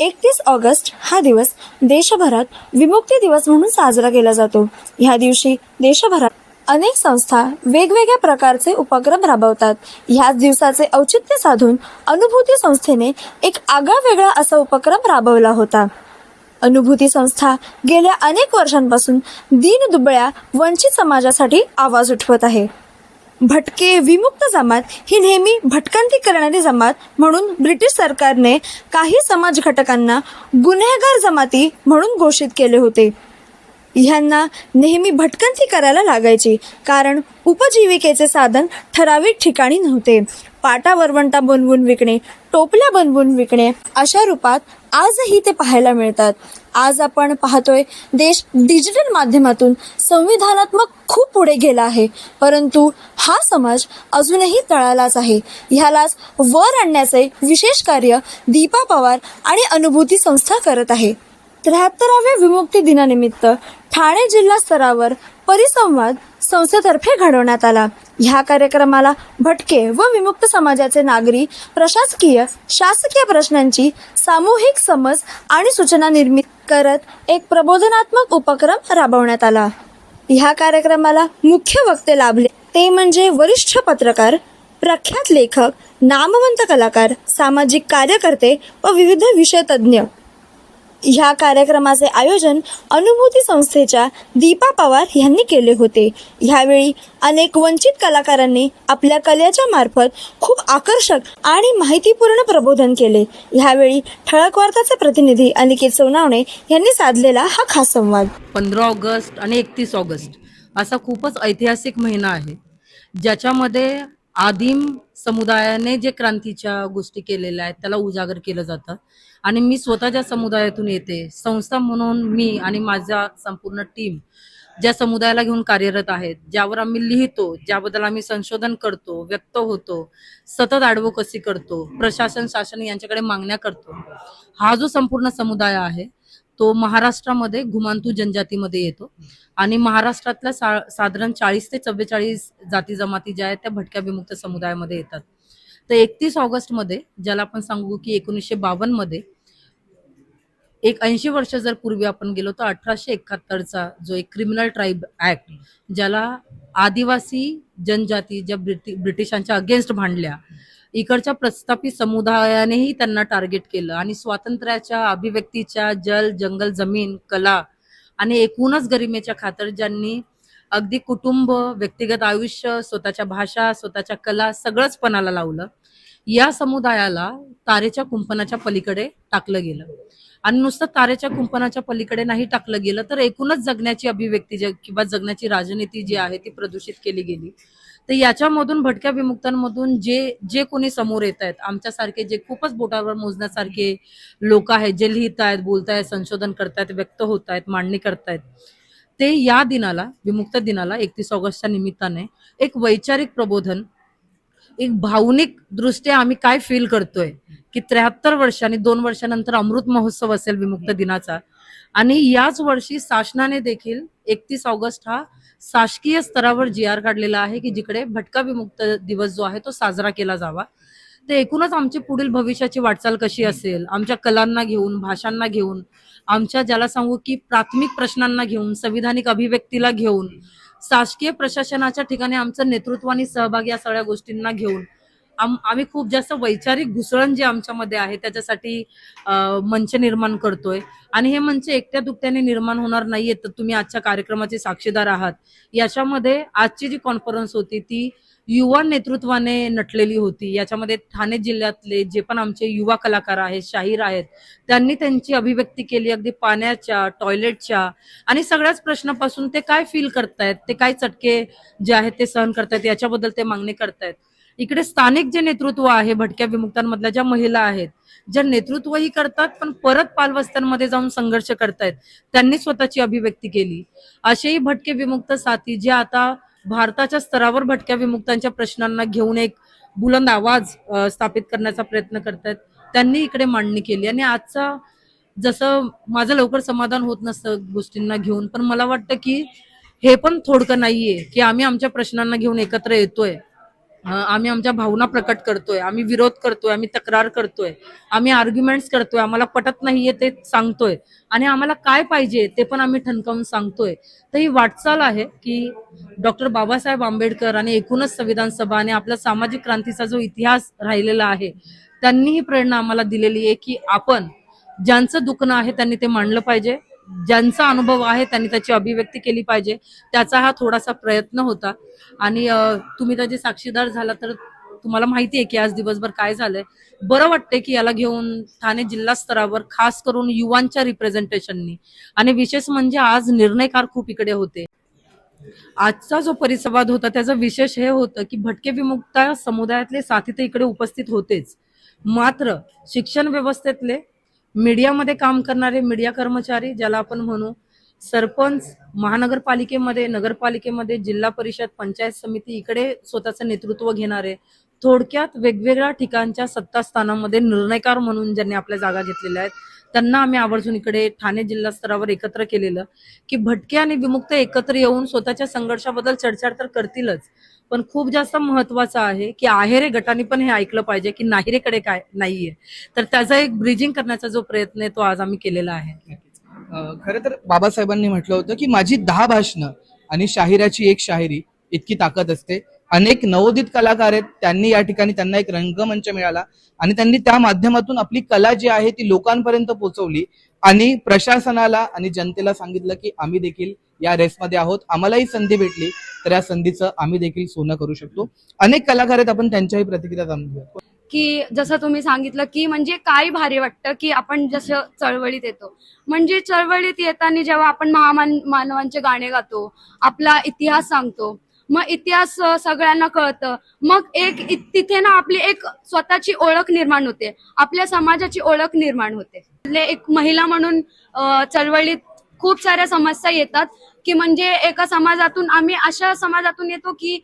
एकतीस ऑगस्ट हा दिवस देशभरात विमुक्ती दिवस म्हणून साजरा केला जातो. ह्या दिवशी देशभरात अनेक संस्था वेगवेगळ्या प्रकारचे उपक्रम राबवतात. ह्याच दिवसाचे औचित्य साधून अनुभूती संस्थेने एक आगळा वेगळा असा उपक्रम राबवला होता. अनुभूती संस्था गेल्या अनेक वर्षांपासून दीनदुबळ्या वंचित समाजासाठी आवाज उठवत आहे. भटके विमुक्त जमात ही नेहमी भटकंती करणारी जमात म्हणून ब्रिटिश सरकारने काही समाज घटकांना गुन्हेगार जमाती म्हणून घोषित केले होते. ह्यांना नेहमी भटकंती करायला लागायची कारण उपजीविकेचे साधन ठराविक ठिकाणी नव्हते. पाटा वरवंटा बनवून विकणे टोपल्या बनवून विकणे अशा रूपात आजही ते पाहायला मिळतात. आज आपण पाहतोय देश डिजिटल माध्यमातून संविधानात्मक खूप पुढे गेला आहे. परंतु हा समाज अजूनही तळालाच आहे. ह्यालाच वर आणण्याचे विशेष कार्य दीपा पवार आणि अनुभूती संस्था करत आहे. त्र्याहत्तराव्या विमुक्ती दिनानिमित्त ठाणे जिल्हा स्तरावर परिसंवाद संस्थेतर्फे घडवण्यात आला. ह्या कार्यक्रमाला भटके व विमुक्त समाजाचे नागरी प्रशासकीय शासकीय प्रश्नांची सामूहिक समज आणि सूचना निर्मित करत एक प्रबोधनात्मक उपक्रम राबवण्यात आला. ह्या कार्यक्रमाला मुख्य वक्ते लाभले. ते म्हणजे वरिष्ठ पत्रकार प्रख्यात लेखक नामवंत कलाकार सामाजिक कार्यकर्ते व विविध विषय तज्ज्ञ ह्या कार्यक्रमाचे आयोजन अनुभूती संस्थेच्या दीपा पवार यांनी केले होते. ह्यावेळी अनेक वंचित कलाकारांनी आपल्या कलेच्या मार्फत खूप आकर्षक आणि माहितीपूर्ण प्रबोधन केले. ह्यावेळी ठळक वार्ताचे प्रतिनिधी अनिकेत सोनावणे यांनी साधलेला हा खास संवाद. पंधरा ऑगस्ट आणि एकतीस ऑगस्ट असा खूपच ऐतिहासिक महिना आहे. ज्याच्यामध्ये आदिम समुदायाने जे क्रांतीच्या गोष्टी केलेल्या आहेत त्याला उजागर केलं जातं. आणि मी स्वतःच्या समुदायातून येते. संस्था म्हणून मी आणि माझा संपूर्ण टीम ज्या समुदायाला घेऊन कार्यरत आहेत ज्यावर आम्ही लिहितो ज्याबद्दल आम्ही संशोधन करतो व्यक्त होतो सतत ॲडव्होकसी करतो प्रशासन शासन यांच्याकडे मागण्या करतो हा जो संपूर्ण समुदाय आहे तो महाराष्ट्रामध्ये घुमांतू जनजातीमध्ये येतो. आणि महाराष्ट्रातल्या सा साधारण चाळीस ते चव्वेचाळीस जाती जमाती ज्या आहेत त्या भटक्या विमुक्त समुदायामध्ये येतात. तर एकतीस ऑगस्टमध्ये ज्याला आपण सांगू की एकोणीसशे बावन्नमध्ये एक ऐंशी वर्ष जर पूर्वी आपण गेलो तर अठराशे एकाहत्तरचा जो एक क्रिमिनल ट्राईब ऍक्ट ज्याला आदिवासी जनजाती ज्या ब्रिटि ब्रिटिशांच्या अगेन्स्ट भांडल्या इकडच्या प्रस्थापित समुदायानेही त्यांना टार्गेट केलं. आणि स्वातंत्र्याच्या अभिव्यक्तीच्या जल जंगल जमीन कला आणि एकूणच गरिमेच्या खातर ज्यांनी अगदी कुटुंब व्यक्तिगत आयुष्य स्वतःच्या भाषा स्वतःच्या कला सगळंच पणाला लावलं या समुदायाला तारेच्या कुंपणाच्या पलीकडे टाकलं गेलं. आणि नुसतं तारेच्या कुंपणाच्या पलीकडे नाही टाकलं गेलं तर एकूणच जगण्याची अभिव्यक्ती किंवा जगण्याची राजनीती जी आहे ती प्रदूषित केली गेली. तर याच्यामधून भटक्या विमुक्तांमधून जे जे कोणी समोर येत आहेत आमच्यासारखे जे खूपच बोटावर मोजण्यासारखे लोक आहेत जे लिहित आहेत बोलतायत संशोधन करतायत व्यक्त होत आहेत मांडणी करतायत ते या दिनाला विमुक्त दिनाला एकतीस ऑगस्टच्या निमित्ताने एक वैचारिक प्रबोधन एक भावनिक दृष्ट्या आम्ही काय फील करतोय की त्र्याहत्तर वर्षांनी दोन वर्षानंतर अमृत महोत्सव असेल विमुक्त दिनाचा. आणि याच वर्षी शासनाने देखील एकतीस ऑगस्ट हा शासकीय स्तरावर जी आर काढलेला आहे की जिकडे भटका विमुक्त दिवस जो आहे तो साजरा केला जावा. तर एकूणच आमची पुढील भविष्याची वाटचाल कशी असेल? आमच्या कलांना घेऊन भाषांना घेऊन आमच्या ज्याला सांगू की प्राथमिक प्रश्नांना घेऊन संविधानिक अभिव्यक्तीला घेऊन शासकीय प्रशासनाच्या ठिकाणी आमचं नेतृत्व आणि सहभाग या सगळ्या गोष्टींना घेऊन आम आम्ही खूप जास्त वैचारिक घुसळण जे आमच्यामध्ये आहे त्याच्यासाठी मंच निर्माण करतोय. आणि हे मंच एकट्या दुकट्याने निर्माण होणार नाहीये तर तुम्ही आजच्या कार्यक्रमाचे साक्षीदार आहात. याच्यामध्ये आजची जी कॉन्फरन्स होती ती युवा नेतृत्वाने नटलेली होती. याच्यामध्ये ठाणे जिल्ह्यातले जे पण आमचे युवा कलाकार आहेत शाहीर आहेत त्यांनी त्यांची अभिव्यक्ती केली. अगदी पाण्याच्या टॉयलेटच्या आणि सगळ्याच प्रश्नापासून ते काय फील करतायत ते काय चटके जे आहेत ते सहन करतायत याच्याबद्दल ते मागणी करतायत. इकडे स्थानिक जे नेतृत्व आहे भटक्या विमुक्तांमधल्या ज्या महिला आहेत ज्या नेतृत्वही करतात पण परत पालवस्त्यांमध्ये जाऊन संघर्ष करतायत त्यांनी स्वतःची अभिव्यक्ती केली. असेही भटके विमुक्त साथी जे आता भारताच्या स्तरावर भटक्या विमुक्तांच्या प्रश्नांना घेऊन एक बुलंद आवाज स्थापित करण्याचा प्रयत्न करतायत त्यांनी इकडे मांडणी केली. आणि आजचा जसं माझं लवकर समाधान होत नसतं गोष्टींना घेऊन पण मला वाटतं की हे पण थोडकं नाहीये की आम्ही आमच्या प्रश्नांना घेऊन एकत्र येतोय. आम्ही आमच्या भावना प्रकट करतोय आम्ही विरोध करतोय आम्ही तक्रार करतोय आम्ही आर्ग्युमेंट्स करतोय आम्हाला पटत नाहीये ते सांगतोय. आणि आम्हाला काय पाहिजे ते पण आम्ही ठणकावून सांगतोय. तर ही वाटचाल आहे की डॉक्टर बाबासाहेब आंबेडकर आणि एकूणच संविधान सभा आणि आपला सामाजिक क्रांतीचा जो इतिहास राहिलेला आहे त्यांनी ही प्रेरणा आम्हाला दिलेली आहे की आपण ज्यांचं दुखणं आहे त्यांनी ते मांडलं पाहिजे. ज्यांचा अनुभव आहे त्यांनी त्याची अभिव्यक्ती केली पाहिजे. त्याचा हा थोडासा प्रयत्न होता. आणि तुम्ही त्याचे साक्षीदार झाला तर तुम्हाला माहिती आहे की आज दिवसभर काय झालंय. बरं वाटतंय की याला घेऊन ठाणे जिल्हा स्तरावर खास करून युवांच्या रिप्रेझेंटेशननी. आणि विशेष म्हणजे आज निर्णयकार खूप इकडे होते. आजचा जो परिसंवाद होता त्याचं विशेष हे होतं की भटके विमुक्त समुदायातले साथी तर इकडे उपस्थित होतेच. मात्र शिक्षण व्यवस्थेतले मीडियामध्ये काम करणारे मीडिया कर्मचारी ज्याला आपण म्हणू सरपंच महानगरपालिकेमध्ये नगरपालिकेमध्ये जिल्हा परिषद पंचायत समिती इकडे स्वतःचं नेतृत्व घेणारे थोडक्यात वेगवेगळ्या ठिकाणच्या सत्तास्थानामध्ये निर्णयकार म्हणून ज्यांनी आपल्या जागा घेतलेल्या आहेत त्यांना आम्ही आवर्जून इकडे ठाणे जिल्हा स्तरावर एकत्र केलेलं की भटके आणि विमुक्त एकत्र येऊन स्वतःच्या संघर्षाबद्दल चर्चा तर करतीलच. पण खूप जास्त महत्वाचं आहे की आहेरे गटाने पण हे ऐकलं पाहिजे की नाहीरेकडे काय नाहीये. तर त्याचा एक ब्रिजिंग करण्याचा जो प्रयत्न आहे तो आज आम्ही केलेला आहे. खर तर बाबासाहेबांनी म्हटलं होतं की माझी दहा भाषणं आणि शाहिराची एक शाहिरी इतकी ताकद असते. अनेक नवोदित कलाकार आहेत. त्यांनी या ठिकाणी त्यांना एक रंगमंच मिळाला. आणि त्यांनी त्या माध्यमातून आपली कला जी आहे ती लोकांपर्यंत पोहोचवली आणि प्रशासनाला आणि जनतेला सांगितलं की आम्ही देखील या रेसमध्ये आहोत. आम्हालाही संधी भेटली. तर या संधीचं आम्ही देखील सोनं करू शकतो. अनेक कलाकार आहेत. आपण त्यांच्याही प्रतिक्रिया जाणून घेऊया की जसं तुम्ही सांगितलं की म्हणजे काय भारी वाटतं की आपण जसं चळवळीत येतो. म्हणजे चळवळीत येताना जेव्हा आपण महामान मानवांचे गाणे गातो आपला इतिहास सांगतो मग इतिहास सगळ्यांना कळतं. मग एक तिथे ना आपली एक स्वतःची ओळख निर्माण होते. आपल्या समाजाची ओळख निर्माण होते. एक महिला म्हणून चळवळीत खूप साऱ्या समस्या येतात की म्हणजे एका समाजातून आम्ही अशा समाजातून येतो की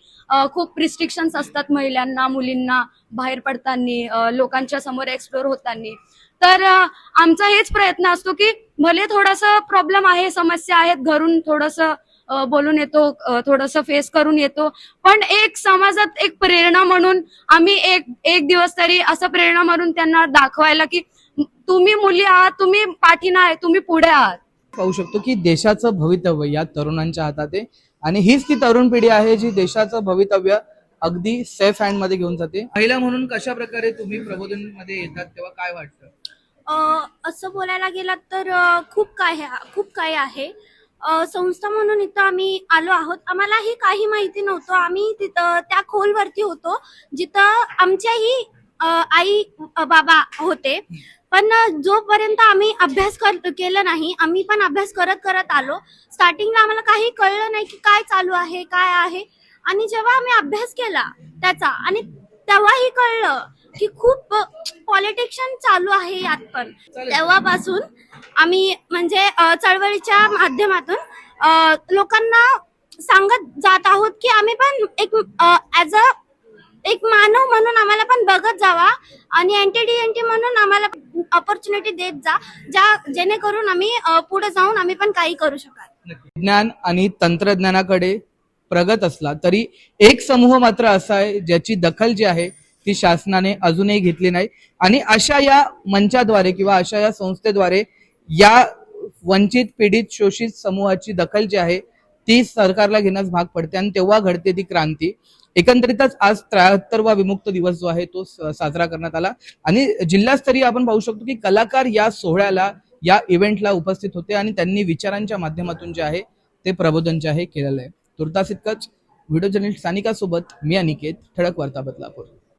खूप रिस्ट्रिक्शन्स असतात महिलांना मुलींना बाहेर पडताना लोकांच्या समोर एक्सप्लोर होताना. तर आमचा हेच प्रयत्न असतो की भले थोडासा प्रॉब्लेम आहे समस्या आहेत घरून थोडस बोलून येतो थोडंसं फेस करून येतो. पण एक समाजात एक प्रेरणा म्हणून आम्ही एक एक दिवस तरी असं प्रेरणा म्हणून त्यांना दाखवायला की तुम्ही मुली आहात तुम्ही पाठीना आहे तुम्ही पुढे आहात. पाहू शकतो की देशाचं भवितव्य या तरुणांच्या हातात आहे. आणि हीच ती तरुण पिढी आहे जी देशाचं भवितव्य अगदी सेफ हँडमध्ये घेऊन जाते. महिला म्हणून कशा प्रकारे तुम्ही प्रबोधनमध्ये येतात तेव्हा काय वाटतं? अ, असं बोलायला गेलात तर खूप काय खूप काही आहे. संस्था म्हणून इथं आम्ही आलो आहोत. आम्हालाही काही माहिती नव्हतं. आम्ही तिथं त्या खोलवरती होतो जिथं आमच्याही आई बाबा होते. पण जोपर्यंत आम्ही अभ्यास कर केला नाही आम्ही पण अभ्यास करत करत आलो. स्टार्टिंगला आम्हाला काही कळलं नाही की काय चालू आहे काय आहे. आणि जेव्हा आम्ही अभ्यास केला त्याचा आणि तेव्हाही कळलं की खूप पॉलिटिक्शन चालू आहे यात पण. तेव्हापासून आम्ही म्हणजे चळवळीच्या माध्यमातून लोकांना सांगत जात आहोत की आम्ही पण एक ऍज अ एक मानव म्हणून आम्हाला पण बघत जावा आणि एनटी डी एन टी म्हणून आम्हाला ऑपॉर्च्युनिटी देत जा ज्या जेणेकरून आम्ही पुढे जाऊन आम्ही पण काही करू शकाल. विज्ञान आणि तंत्रज्ञानाकडे प्रगत असला तरी एक समूह मात्र असा आहे ज्याची दखल जी आहे ती शासनाने अजूनही घेतली नाही. आणि अशा या मंचाद्वारे किंवा अशा या संस्थेद्वारे या वंचित पीडित शोषित समूहाची दखल जी आहे ती सरकारला घेण्यास भाग पडते आणि तेव्हा घडते ती क्रांती. एकंदरीतच आज त्र्याहत्तरवा विमुक्त दिवस जो आहे तो साजरा करण्यात आला. आणि जिल्हास्तरीय आपण पाहू शकतो की कलाकार या सोहळ्याला या इव्हेंटला उपस्थित होते आणि त्यांनी विचारांच्या माध्यमातून जे आहे ते प्रबोधन जे आहे केलेलं आहे. तुर्तास इतकंच. व्हिडिओ जर्नलिस्ट सानिकासोबत मी अनिकेत ठळक वार्ता बदलापूर